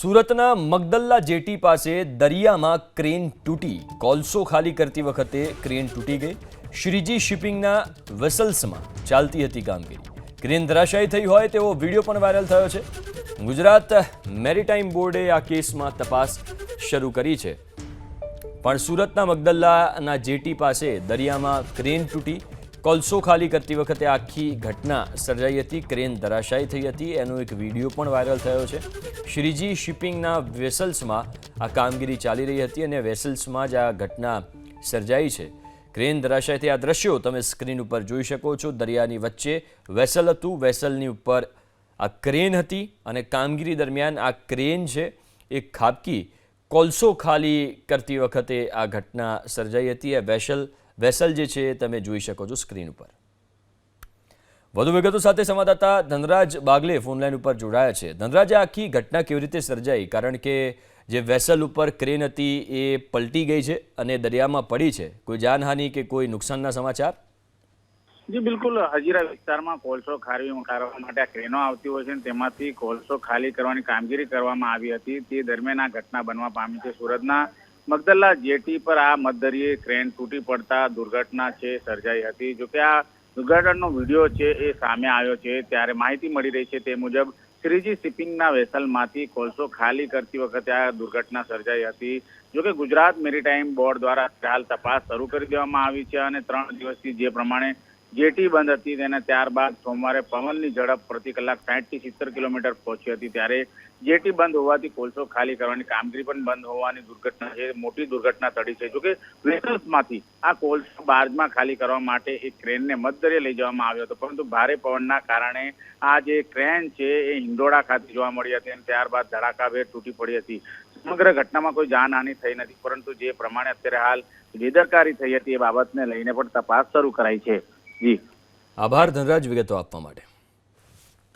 સુરતના મગદલ્લા જેટી પાસે દરિયામાં ક્રેન તૂટી, કોલસો ખાલી કરતી વખતે ક્રેન તૂટી ગઈ. શ્રીજી શિપિંગના વેસલ્સમાં ચાલતી હતી કામગીરી. ક્રેન ધરાશાયી થઈ હોય તેવો વીડિયો પણ વાયરલ થયો છે. ગુજરાત મેરીટાઈમ બોર્ડે આ કેસમાં તપાસ શરૂ કરી છે. પણ સુરતના મગદલ્લાના જેટી પાસે દરિયામાં ક્રેન તૂટી કોલસો ખાલી કરતી વખતે આખી ઘટના સર્જાઈ હતી, ક્રેન ધરાશાયી થઈ હતી. એનો એક વીડિયો પણ વાયરલ થયો છે. શ્રીજી શિપિંગના વેસલ્સમાં આ કામગીરી ચાલી રહી હતી અને વેસલ્સમાં જ આ ઘટના સર્જાઈ છે. ક્રેન ધરાશાયીથી આ દ્રશ્યો તમે સ્ક્રીન ઉપર જોઈ શકો છો. દરિયાની વચ્ચે વેસલ હતું. વેસલની ઉપર આ ક્રેન હતી અને કામગીરી દરમિયાન આ ક્રેન છે એ ખાબકી કોલસો ખાલી કરતી વખતે આ ઘટના સર્જાઈ હતી. એ વેસલ વેસલ જે છે તમે જોઈ શકો છો સ્ક્રીન ઉપર. વધુ વિગતો સાથે સંવાદદાતા ધનરાજ બાગલે ફોનલાઈન ઉપર જોડાયા છે. ધનરાજ આખી ઘટના કેવી રીતે સર્જાઈ? કારણ કે જે વેસલ ઉપર ક્રેન હતી એ પલટી ગઈ છે અને દરિયામાં પડી છે. કોઈ જાનહાનિ કે કોઈ નુકસાનના સમાચાર? જી, બિલકુલ. હજીરા વિસ્તારમાં કોલસો ખારવી કરવા માટે આ ક્રેનો આવતી હોય છે તેમાંથી કોલસો ખાલી કરવાની કામગીરી કરવામાં આવી હતી. તે દરમિયાન આ ઘટના બનવા પામી છે સુરતના મગદલ્લા જેટી પર આ મધદરિયે ક્રેન તૂટી પડતા દુર્ઘટના છે, સર્જાઈ હતી. જોકે આ દુર્ઘટનાનો વીડિયો છે એ સામે આવ્યો છે. ત્યારે માહિતી મળી રહી છે તે મુજબ શ્રીજી શિપિંગના વેસલમાંથી કોલસો ખાલી કરતી વખતે આ દુર્ઘટના સર્જાઈ હતી. જોકે ગુજરાત મેરીટાઈમ બોર્ડ દ્વારા હાલ તપાસ શરૂ કરી દેવામાં આવી છે અને ત્રણ દિવસથી જે પ્રમાણે જેટી બંધ હતી તેને ત્યારબાદ સોમવારે પવનની ઝડપ પ્રતિ કલાક સાઠથી સિત્તેર કિલોમીટર પહોંચી હતી ત્યારે જેટી બંધ હોવાથી કોલસો ખાલી કરવાની કામગીરી પણ બંધ હોવાની દુર્ઘટના છે. મોટી દુર્ઘટના ટળી છે. જોકે વેસલ્સમાંથી આ કોલસો બાર્જમાં ખાલી કરવા માટે એક ક્રેનને મધદરે લઈ જવામાં આવ્યો હતો. પરંતુ ભારે પવનના કારણે આ જે ક્રેન છે એ હિંડોળા ખાતે જોવા મળી હતી અને ત્યારબાદ ધડાકાભેર તૂટી પડી હતી. સમગ્ર ઘટનામાં કોઈ જાનહાનિ થઈ નથી. પરંતુ જે પ્રમાણે અત્યારે હાલ બેદરકારી થઈ હતી એ બાબતને લઈને પણ તપાસ શરૂ કરાઈ છે. જી. આભાર ધનરાજ વિગતો આપવા માટે.